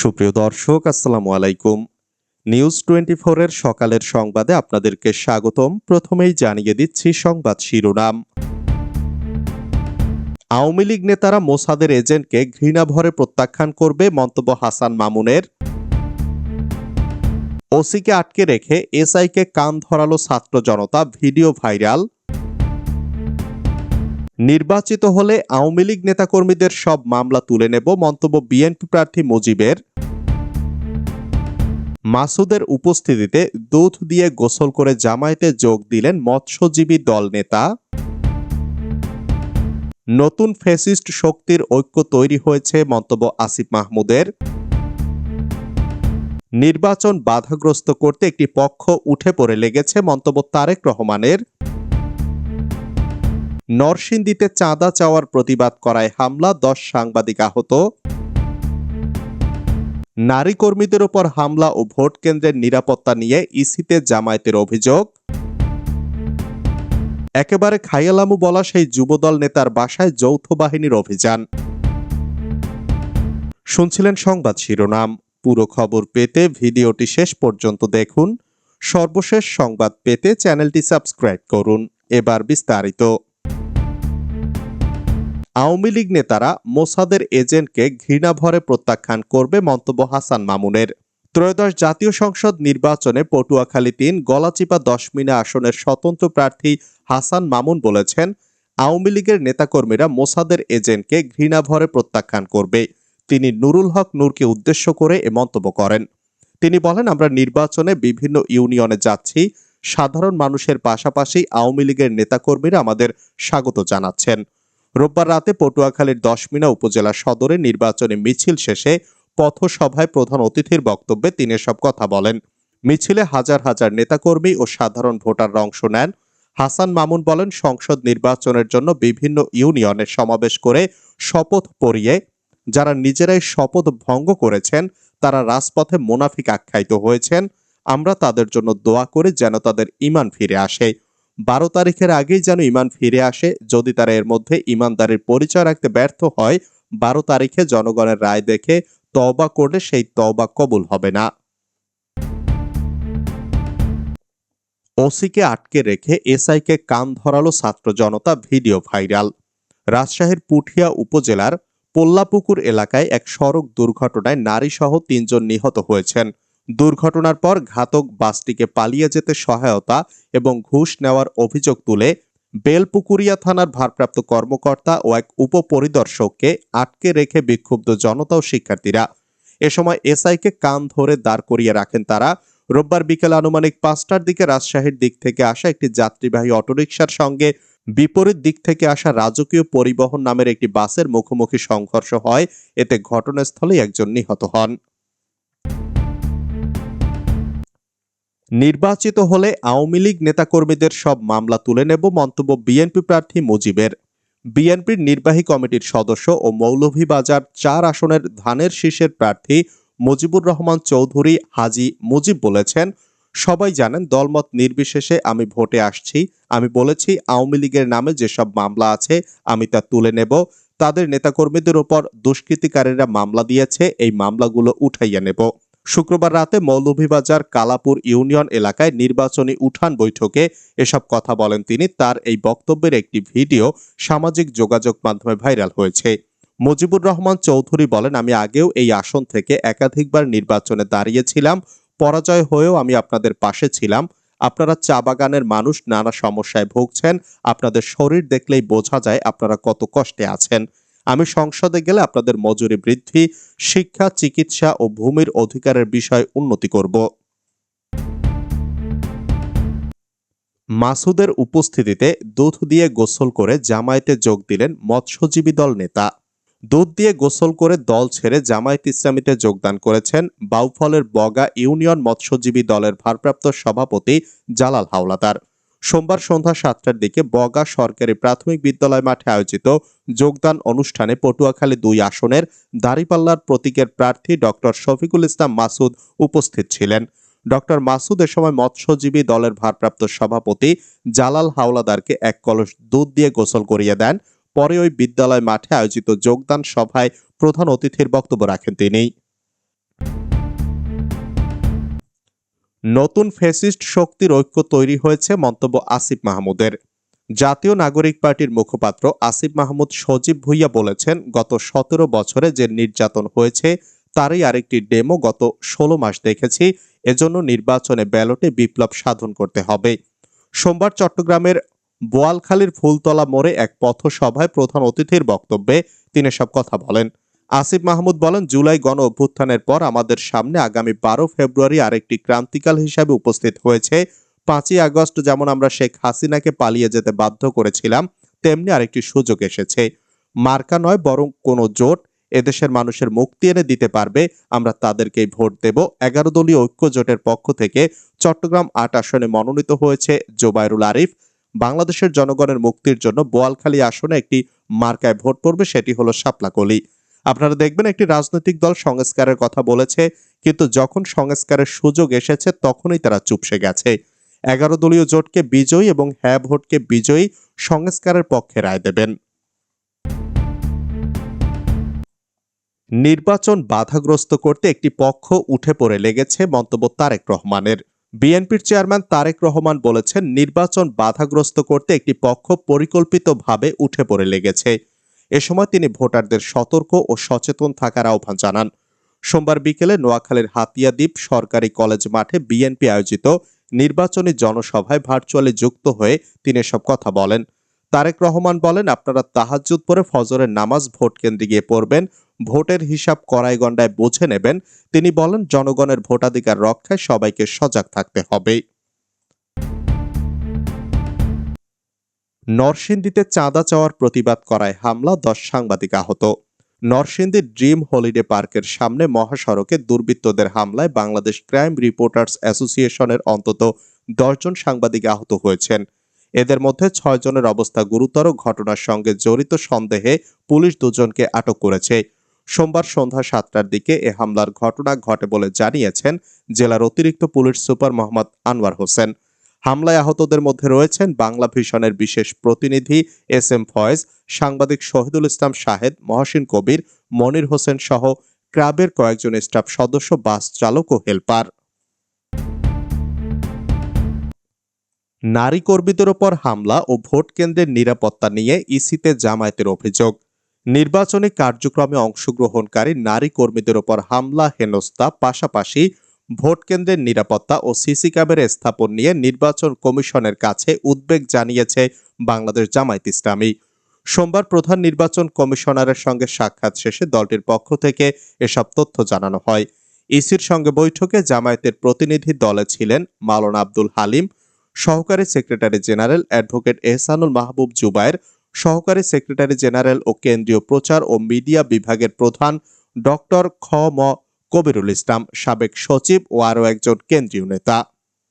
সুপ্রিয় দর্শক, আসসালামু আলাইকুম। নিউজ টোয়েন্টি এর সকালের সংবাদে আপনাদেরকে স্বাগতম। প্রথমেই জানিয়ে দিচ্ছি সংবাদ শিরোনাম। আওয়ামী লীগ নেতারা মোসাদের এজেন্টকে ঘৃণাভরে প্রত্যাখ্যান করবে মন্তব্য হাসান মামুনের। ওসিকে আটকে রেখে এসআইকে কান ধরালো ছাত্র জনতা, ভিডিও ভাইরাল। নির্বাচিত হলে আওয়ামী লীগ নেতাকর্মীদের সব মামলা তুলে নেব মন্তব্য বিএনপি প্রার্থী মুজিবের। মাসুদের উপস্থিতিতে দুধ দিয়ে গোসল করে জামায়াতে যোগ দিলেন মৎস্যজীবী দল নেতা। নতুন ফেসিস্ট শক্তির ঐক্য তৈরি হয়েছে মন্তব্য আসিফ মাহমুদের। নির্বাচন বাধাগ্রস্ত করতে একটি পক্ষ উঠে পড়ে লেগেছে মন্তব্য তারেক রহমানের। নরসিংদীতে চাঁদা চাওয়ার প্রতিবাদ করায় হামলা, দশ সাংবাদিক আহত। নারী কর্মীদের ওপর হামলা ও ভোট কেন্দ্রের নিরাপত্তা নিয়ে ইসিতে জামায়াতের অভিযোগ। একেবারে খাইয়ালামু বলা সেই যুবদল নেতার বাসায় যৌথ বাহিনীর অভিযান। শুনছিলেন সংবাদ শিরোনাম। পুরো খবর পেতে ভিডিওটি শেষ পর্যন্ত দেখুন। সর্বশেষ সংবাদ পেতে চ্যানেলটি সাবস্ক্রাইব করুন। এবার বিস্তারিত। আওয়ামী লীগ নেতারা মোসাদের এজেন্টকে ঘৃণাভরে প্রত্যাখ্যান করবে মন্তব্য হাসান মামুনের। ত্রয়োদশ জাতীয় সংসদ নির্বাচনে পটুয়াখালী তিন, গলাচিপা দশমিনা আসনের স্বতন্ত্র প্রার্থী হাসান মামুন বলেছেন, আওয়ামী লীগের নেতাকর্মীরা মোসাদের এজেন্টকে ঘৃণাভরে প্রত্যাখ্যান করবে। তিনি নুরুল হক নূরকে উদ্দেশ্য করে এ মন্তব্য করেন। তিনি বলেন, আমরা নির্বাচনে বিভিন্ন ইউনিয়নে যাচ্ছি। সাধারণ মানুষের পাশাপাশি আওয়ামী লীগের নেতাকর্মীরা আমাদের স্বাগত জানাচ্ছেন। রোববার রাতে পটুয়াখালীর দশমিনা উপজেলা সদরে নির্বাচনী মিছিল শেষে পথসভায় প্রধান অতিথির বক্তব্যে তিনি সব কথা বলেন। মিছিলে হাজার হাজার নেতাকর্মী ও সাধারণ ভোটাররা অংশ নেন। হাসান মামুন বলেন, সংসদ নির্বাচনের জন্য বিভিন্ন ইউনিয়নে সমাবেশ করে শপথ পড়িয়ে যারা নিজেরাই শপথ ভঙ্গ করেছেন, তারা রাজপথে মোনাফিক আখ্যায়িত হয়েছেন। আমরা তাদের জন্য দোয়া করে যেন তাদের ইমান ফিরে আসে। বারো তারিখের আগেই যেন ইমান ফিরে আসে। যদি তারা এর মধ্যে ইমানদারের পরিচয় রাখতে ব্যর্থ হয়, বারো তারিখে জনগণের রায় দেখে তওবা করলে সেই তওবা কবুল হবে না। ওসিকে আটকে রেখে এসআইকে কান ধরালো ছাত্র জনতা ভিডিও ভাইরাল। রাজশাহীর পুঠিয়া উপজেলার পোল্লাপুকুর এলাকায় এক সড়ক দুর্ঘটনায় নারীসহ তিনজন নিহত হয়েছেন। দুর্ঘটনার পর ঘাতক বাসটিকে পালিয়ে যেতে সহায়তা এবং ঘুষ নেওয়ার অভিযোগ তুলে বেলপুকুরিয়া থানার ভারপ্রাপ্ত কর্মকর্তা ও এক উপপরিদর্শককে আটকে রেখে বিক্ষুব্ধ জনতা ও শিক্ষার্থীরা। এ সময় এসআইকে কান ধরে দাঁড় করিয়ে রাখেন তারা। রোববার বিকেল আনুমানিক পাঁচটার দিকে রাজশাহীর দিক থেকে আসা একটি যাত্রীবাহী অটোরিকশার সঙ্গে বিপরীত দিক থেকে আসা রাজকীয় পরিবহন নামের একটি বাসের মুখোমুখি সংঘর্ষ হয়। এতে ঘটনাস্থলেই একজন নিহত হন। নির্বাচিত হলে আওয়ামী লীগ নেতাকর্মীদের সব মামলা তুলে নেব মন্তব্য বিএনপি প্রার্থী মুজিবের। বিএনপির নির্বাহী কমিটির সদস্য ও মৌলভীবাজার চার আসনের ধানের শীষের প্রার্থী মুজিবুর রহমান চৌধুরী হাজি মুজিব বলেছেন, সবাই জানেন দলমত নির্বিশেষে আমি ভোটে আসছি, আমি বলেছি আওয়ামী লীগের নামে যেসব মামলা আছে আমি তা তুলে নেব, তাদের নেতাকর্মীদের উপর দুষ্কৃতিকারীরা মামলা দিয়েছে, এই মামলাগুলো উঠাইয়া নেব। শুক্রবার রাতে মৌলভীবাজার কালাপুর ইউনিয়ন এলাকায় নির্বাচনী উঠান বৈঠকে এসব কথা বলেন তিনি। তার এই বক্তব্যের একটি ভিডিও সামাজিক যোগাযোগ মাধ্যমে ভাইরাল হয়েছে। মুজিবুর রহমান চৌধুরী বলেন, আমি আগেও এই আসন থেকে একাধিকবার নির্বাচনে দাঁড়িয়েছিলাম। পরাজয় হয়েও আমি আপনাদের পাশে ছিলাম। আপনারা চা বাগানের মানুষ, নানা সমস্যায় ভুগছেন। আপনাদের শরীর দেখলেই বোঝা যায় আপনারা কত কষ্টে আছেন। আমি সংসদে গেলে আপনাদের মজুরি বৃদ্ধি, শিক্ষা, চিকিৎসা ও ভূমির অধিকারের বিষয়ে উন্নতি করব। মাসুদের উপস্থিতিতে দুধ দিয়ে গোসল করে জামায়াতে যোগ দিলেন মৎস্যজীবী দল নেতা। দুধ দিয়ে গোসল করে দল ছেড়ে জামায়াত ইসলামীতে যোগদান করেছেন বাউফলের বগা ইউনিয়ন মৎস্যজীবী দলের ভারপ্রাপ্ত সভাপতি জালাল হাওলাদার। সোমবার সন্ধ্যা সাতটার দিকে বগা সরকারি প্রাথমিক বিদ্যালয় মাঠে আয়োজিত যোগদান অনুষ্ঠানে পটুয়াখালী দুই আসনের দাঁড়িপাল্লার প্রতীকের প্রার্থী ডক্টর শফিকুল ইসলাম মাসুদ উপস্থিত ছিলেন। ডক্টর মাসুদ এ সময় মৎস্যজীবী দলের ভারপ্রাপ্ত সভাপতি জালাল হাওলাদারকে এক কলস দুধ দিয়ে গোসল করিয়ে দেন। পরে ওই বিদ্যালয় মাঠে আয়োজিত যোগদান সভায় প্রধান অতিথির বক্তব্য রাখেন তিনি। নতুন ফেসিস্ট শক্তির ঐক্য তৈরি হয়েছে মন্তব্য আসিফ মাহমুদের। জাতীয় নাগরিক পার্টির মুখপাত্র আসিফ মাহমুদ সজীব ভুইয়া বলেছেন, গত সতেরো বছরে যে নির্যাতন হয়েছে, তারই আরেকটি ডেমো গত ষোলো মাস দেখেছি। এজন্য নির্বাচনে ব্যালটে বিপ্লব সাধন করতে হবে। সোমবার চট্টগ্রামের বোয়ালখালীর ফুলতলা মোড়ে এক পথসভায় প্রধান অতিথির বক্তব্যে তিনি সব কথা বলেন। আসিফ মাহমুদ বলেন, জুলাই গণ অভ্যুত্থানের পর আমাদের সামনে আগামী বারো ফেব্রুয়ারি আরেকটি ক্রান্তিকাল হিসাবে উপস্থিত হয়েছে। পাঁচই আগস্ট যেমন আমরা শেখ হাসিনাকে পালিয়ে যেতে বাধ্য করেছিলাম, তেমনি আরেকটি সুযোগ এসেছে। মার্কা নয়, বরং কোনো জোট এদেশের মানুষের মুক্তি এনে দিতে পারবে, আমরা তাদেরকেই ভোট দেব। এগারো দলীয় ঐক্য জোটের পক্ষ থেকে চট্টগ্রাম আট আসনে মনোনীত হয়েছে জোবাইরুল আরিফ। বাংলাদেশের জনগণের মুক্তির জন্য বোয়ালখালী আসনে একটি মার্কায় ভোট পড়বে, সেটি হলো শাপলাকলি আপনারা দেখবেন একটি রাজনৈতিক দল সংস্কারের কথা বলেছে, কিন্তু যখন সংস্কারের সুযোগ এসেছে তখনই তারা চুপসে গেছে। এগারো দলীয় জোটকে বিজয়ী এবং হ্যাঁ ভোটকে বিজয়ী সংস্কারের পক্ষে রায় দেবেন। নির্বাচন বাধাগ্রস্ত করতে একটি পক্ষ উঠে পড়ে লেগেছে মন্তব্য তারেক রহমানের। বিএনপির চেয়ারম্যান তারেক রহমান বলেছেন, নির্বাচন বাধাগ্রস্ত করতে একটি পক্ষ পরিকল্পিতভাবে উঠে পড়ে লেগেছে। এ সময় তিনি ভোটারদের সতর্ক ও সচেতন থাকার আহ্বান জানান। সোমবার বিকেলে নোয়াখালীর হাতিয়াদ্বীপ সরকারি কলেজ মাঠে বিএনপি আয়োজিত নির্বাচনী জনসভায় ভার্চুয়ালি যুক্ত হয়ে তিনি এসব কথা বলেন। তারেক রহমান বলেন, আপনারা তাহাজ্জুদ পরে ফজরের নামাজ ভোট কেন্দ্রে গিয়ে পড়বেন, ভোটের হিসাব কড়াই গন্ডায় বুঝে নেবেন। তিনি বলেন, জনগণের ভোটাধিকার রক্ষায় সবাইকে সজাগ থাকতে হবে। নরসিংদীতে চাঁদা চাওয়ার প্রতিবাদ করায় হামলা দশ সাংবাদিক আহত। নরসিংদীর ড্রিম হলিডে পার্কের সামনে মহাসড়কে দুর্বৃত্তদের হামলায় বাংলাদেশ ক্রাইম রিপোর্টার্স অ্যাসোসিয়েশনের অন্তত দশজন সাংবাদিক আহত হয়েছেন। এদের মধ্যে ছয় জনের অবস্থা গুরুতর, ঘটনার সঙ্গে জড়িত সন্দেহে পুলিশ দুজনকে আটক করেছে। সোমবার সন্ধ্যা সাতটার দিকে এ হামলার ঘটনা ঘটে বলে জানিয়েছেন জেলার অতিরিক্ত পুলিশ সুপার মোহাম্মদ আনোয়ার হোসেন। হামলায় আহতদের মধ্যে রয়েছেন বাংলা ভিশনের বিশেষ প্রতিনিধি এস এম ফয়েজ, সাংবাদিক শহীদুল ইসলাম শাহেদ, মহসিন কবির, মনির হোসেন সহ ক্রাবের কয়েকজন স্টাফ সদস্য, বাস চালক ও হেলপার। নারী কর্মীদের ওপর হামলা ও ভোট কেন্দ্রের নিরাপত্তা নিয়ে ইসিতে জামায়াতের অভিযোগ। নির্বাচনী কার্যক্রমে অংশগ্রহণকারী নারী কর্মীদের ওপর হামলা, হেনস্থা পাশাপাশি ভোট কেন্দ্রের নিরাপত্তা ও সিসি ক্যামেরা স্থাপন নিয়ে নির্বাচন কমিশনের কাছে উদ্বেগ জানিয়েছে বাংলাদেশ জামায়াত ইসলামী। সোমবার প্রধান নির্বাচন কমিশনারের সঙ্গে সাক্ষাৎ শেষে দলটির পক্ষ থেকে এসব তথ্য জানানো হয়। ইসির সঙ্গে বৈঠকে জামায়াতের প্রতিনিধি দলে ছিলেন মাওলানা আব্দুল হালিম, সহকারী secretary general advocate Ehsanul Mahbub Zubair, সহকারী সেক্রেটারি জেনারেল ও কেন্দ্রীয় প্রচার ও মিডিয়া বিভাগের প্রধান ডক্টর খ ম কবিরুল ইসলাম সাবেক সচিব ও আরও একজন কেন্দ্রীয় নেতা।